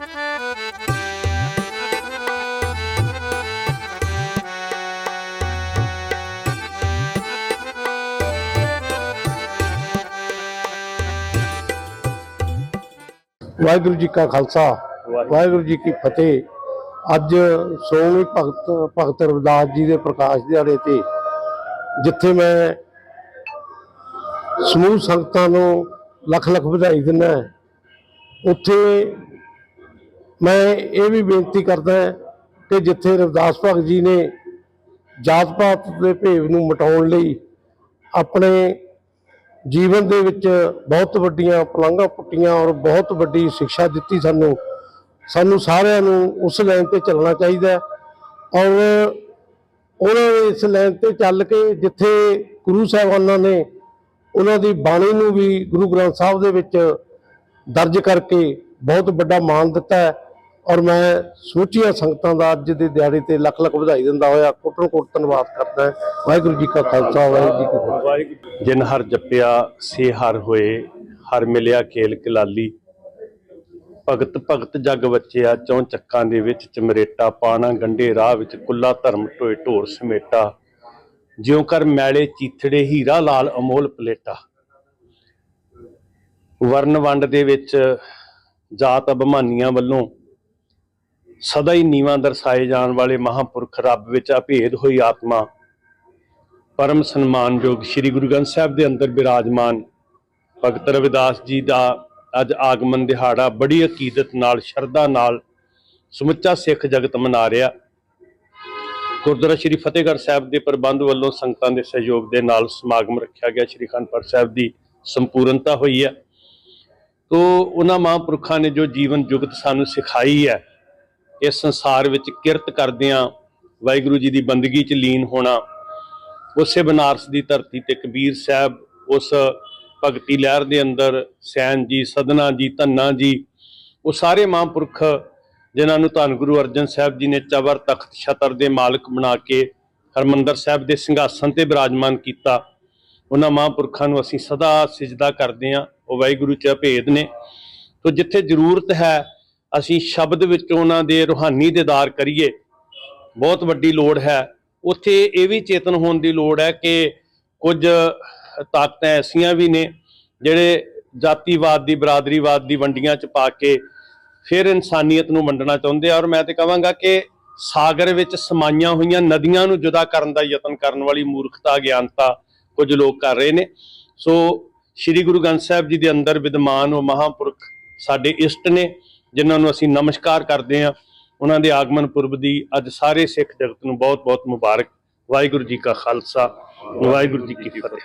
ਵਾਹਿਗੁਰੂ ਜੀ ਕਾ ਖਾਲਸਾ, ਵਾਹਿਗੁਰੂ ਜੀ ਕੀ ਫਤਿਹ। ਅੱਜ ਸੋਹਣੀ ਭਗਤ ਭਗਤ ਰਵਿਦਾਸ ਜੀ ਦੇ ਪ੍ਰਕਾਸ਼ ਦਿਹਾੜੇ ਤੇ ਜਿੱਥੇ ਮੈਂ ਸਮੂਹ ਸੰਗਤਾਂ ਨੂੰ ਲੱਖ ਲੱਖ ਵਧਾਈ ਦਿੰਦਾ ਉੱਥੇ ਮੈਂ ਇਹ ਵੀ ਬੇਨਤੀ ਕਰਦਾ ਕਿ ਜਿੱਥੇ ਰਵਿਦਾਸ ਭਗਤ ਜੀ ਨੇ ਜਾਤ ਪਾਤ ਦੇ ਭੇਵ ਨੂੰ ਮਿਟਾਉਣ ਲਈ ਆਪਣੇ ਜੀਵਨ ਦੇ ਵਿੱਚ ਬਹੁਤ ਵੱਡੀਆਂ ਪਲੰਘਾਂ ਪੁੱਟੀਆਂ ਔਰ ਬਹੁਤ ਵੱਡੀ ਸਿੱਖਿਆ ਦਿੱਤੀ ਸਾਨੂੰ ਸਾਨੂੰ ਸਾਰਿਆਂ ਨੂੰ ਉਸ ਲਾਈਨ ਤੇ ਚੱਲਣਾ ਚਾਹੀਦਾ ਔਰ ਉਹਨਾਂ ਨੇ ਇਸ ਲਾਈਨ ਤੇ ਚੱਲ ਕੇ ਜਿੱਥੇ ਗੁਰੂ ਸਾਹਿਬਾਨਾਂ ਨੇ ਉਹਨਾਂ ਦੀ ਬਾਣੀ ਨੂੰ ਵੀ ਗੁਰੂ ਗ੍ਰੰਥ ਸਾਹਿਬ ਦੇ ਵਿੱਚ ਦਰਜ ਕਰਕੇ ਬਹੁਤ ਵੱਡਾ ਮਾਣ ਦਿੱਤਾ ਹੈ। ਔਰ ਮੈਂ ਸੋਚੀਆਂ ਸੰਗਤਾਂ ਦਾ ਅੱਜ ਦੇ ਦਿਹਾੜੇ ਤੇ ਲੱਖ ਲੱਖ ਵਧਾਈ ਦਿੰਦਾ ਹੋਇਆ ਕੋਟਨ ਕੋਟ ਧੰਨਵਾਦ ਕਰਦਾ ਵਾਹਿਗੁਰੂ ਜੀ ਕਾ ਖਾਲਸਾ, ਵਾਹਿਗੁਰੂ ਜੀ ਕੀ ਫਤਿਹ। ਜਿਨ ਹਰ ਜਪਿਆ, ਸੇ ਹਰ ਹੋਏ, ਹਰ ਮਿਲਿਆ ਖੇਲ ਕਲਾਲੀ ਭਗਤ ਭਗਤ ਜਗ ਬਚਿਆ, ਚੌਂ ਚੱਕਾਂ ਦੇ ਵਿੱਚ ਚਮਰੇਟਾ, ਪਾਣਾ ਗੰਡੇ ਰਾਹ ਵਿੱਚ ਕੁੱਲਾ ਧਰਮ ਟੋਏ ਢੋਰ ਸਮੇਟਾ। ਜਿਉ ਕਰ ਮੈਲੇ ਚੀਥੜੇ ਹੀਰਾ ਲਾਲ ਅਮੋਲ ਪਲੇਟਾ। ਵਰਨ ਵੰਡ ਦੇ ਵਿੱਚ ਜਾਤ ਅਭਮਾਨੀਆਂ ਵੱਲੋਂ ਸਦਾ ਹੀ ਨੀਵਾਂ ਦਰਸਾਏ ਜਾਣ ਵਾਲੇ ਮਹਾਪੁਰਖ ਰੱਬ ਵਿੱਚ ਅਭੇਦ ਹੋਈ ਆਤਮਾ। ਪਰਮ ਸਨਮਾਨਯੋਗ ਸ੍ਰੀ ਗੁਰੂ ਗ੍ਰੰਥ ਸਾਹਿਬ ਦੇ ਅੰਦਰ ਬਿਰਾਜਮਾਨ ਭਗਤ ਰਵਿਦਾਸ ਜੀ ਦਾ ਅੱਜ ਆਗਮਨ ਦਿਹਾੜਾ ਬੜੀ ਅਕੀਦਤ ਨਾਲ, ਸ਼ਰਧਾ ਨਾਲ ਸਮੁੱਚਾ ਸਿੱਖ ਜਗਤ ਮਨਾ ਰਿਹਾ। ਗੁਰਦੁਆਰਾ ਸ੍ਰੀ ਫਤਿਹਗੜ੍ਹ ਸਾਹਿਬ ਦੇ ਪ੍ਰਬੰਧ ਵੱਲੋਂ ਸੰਗਤਾਂ ਦੇ ਸਹਿਯੋਗ ਦੇ ਨਾਲ ਸਮਾਗਮ ਰੱਖਿਆ ਗਿਆ। ਸ੍ਰੀ ਅਖੰਡ ਸਾਹਿਬ ਦੀ ਸੰਪੂਰਨਤਾ ਹੋਈ ਹੈ। ਤੋ, ਉਹਨਾਂ ਮਹਾਂਪੁਰਖਾਂ ਨੇ ਜੋ ਜੀਵਨ ਜੁਗਤ ਸਾਨੂੰ ਸਿਖਾਈ ਹੈ ਇਸ ਸੰਸਾਰ ਵਿੱਚ ਕਿਰਤ ਕਰਦਿਆਂ ਵਾਹਿਗੁਰੂ ਜੀ ਦੀ ਬੰਦਗੀ 'ਚ ਲੀਨ ਹੋਣਾ, ਉਸੇ ਬਨਾਰਸ ਦੀ ਧਰਤੀ ਤੇ ਕਬੀਰ ਸਾਹਿਬ ਉਸ ਭਗਤੀ ਲਹਿਰ ਦੇ ਅੰਦਰ ਸੈਨ ਜੀ, ਸਦਨਾ ਜੀ, ਧੰਨਾ ਜੀ, ਉਹ ਸਾਰੇ ਮਹਾਂਪੁਰਖ ਜਿਨ੍ਹਾਂ ਨੂੰ ਧੰਨ ਗੁਰੂ ਅਰਜਨ ਸਾਹਿਬ ਜੀ ਨੇ ਚਵਰ ਤਖਤ ਛਤਰ ਦੇ ਮਾਲਕ ਬਣਾ ਕੇ ਹਰਮੰਦਰ ਸਾਹਿਬ ਦੇ ਸਿੰਘਾਸਨ ਤੇ ਬਿਰਾਜਮਾਨ ਕੀਤਾ, ਉਹਨਾਂ ਮਹਾਂਪੁਰਖਾਂ ਨੂੰ ਅਸੀਂ ਸਦਾ ਸਿਜਦਾ ਕਰਦੇ ਹਾਂ, ਉਹ ਵਾਹਿਗੁਰੂ ਚ ਭੇਦ ਨੇ। ਤੋ ਜਿੱਥੇ ਜ਼ਰੂਰਤ ਹੈ ਅਸੀਂ ਸ਼ਬਦ ਵਿੱਚ ਉਹਨਾਂ ਦੇ ਰੂਹਾਨੀ ਦੇਦਾਰ ਕਰੀਏ। ਬਹੁਤ ਵੱਡੀ ਲੋੜ ਹੈ। ਉੱਥੇ ਇਹ ਵੀ ਚੇਤਨ ਹੋਣ ਦੀ ਲੋੜ ਹੈ ਕਿ ਕੁਝ ਤਾਕਤਾਂ ਐਸੀਆਂ ਵੀ ਨੇ, ਜਿਹੜੇ ਜਾਤੀਵਾਦ ਦੀ, ਬਰਾਦਰੀਵਾਦ ਦੀ ਵੰਡੀਆਂ ਚ ਪਾ ਕੇ ਫਿਰ ਇਨਸਾਨੀਅਤ ਨੂੰ ਵੰਡਣਾ ਚਾਹੁੰਦੇ ਆ। ਔਰ ਮੈਂ ਤੇ ਕਹਾਂਗਾ ਕਿ ਸਾਗਰ ਵਿੱਚ ਸਮਾਈਆਂ ਹੋਈਆਂ ਨਦੀਆਂ ਨੂੰ ਜੁਦਾ ਕਰਨ ਦਾ ਯਤਨ ਕਰਨ ਵਾਲੀ ਮੂਰਖਤਾ ਗਿਆਨਤਾ ਕੁਝ ਲੋਕ ਕਰ ਰਹੇ ਨੇ। ਸੋ ਸ੍ਰੀ ਗੁਰੂ ਗ੍ਰੰਥ ਸਾਹਿਬ ਜੀ ਦੇ ਅੰਦਰ ਵਿਦਮਾਨ ਉਹ ਮਹਾਂਪੁਰਖ ਸਾਡੇ ਇਸ਼ਟ ਨੇ। ਜਿਨ੍ਹਾਂ ਨੂੰ ਅਸੀਂ ਨਮਸਕਾਰ ਕਰਦੇ ਹਾਂ, ਉਹਨਾਂ ਦੇ ਆਗਮਨ ਪੁਰਬ ਦੀ ਅੱਜ ਸਾਰੇ ਸਿੱਖ ਜਗਤ ਨੂੰ ਬਹੁਤ ਬਹੁਤ ਮੁਬਾਰਕ। ਵਾਹਿਗੁਰੂ ਜੀ ਕਾ ਖਾਲਸਾ, ਵਾਹਿਗੁਰੂ ਜੀ ਕੀ ਫਤਿਹ।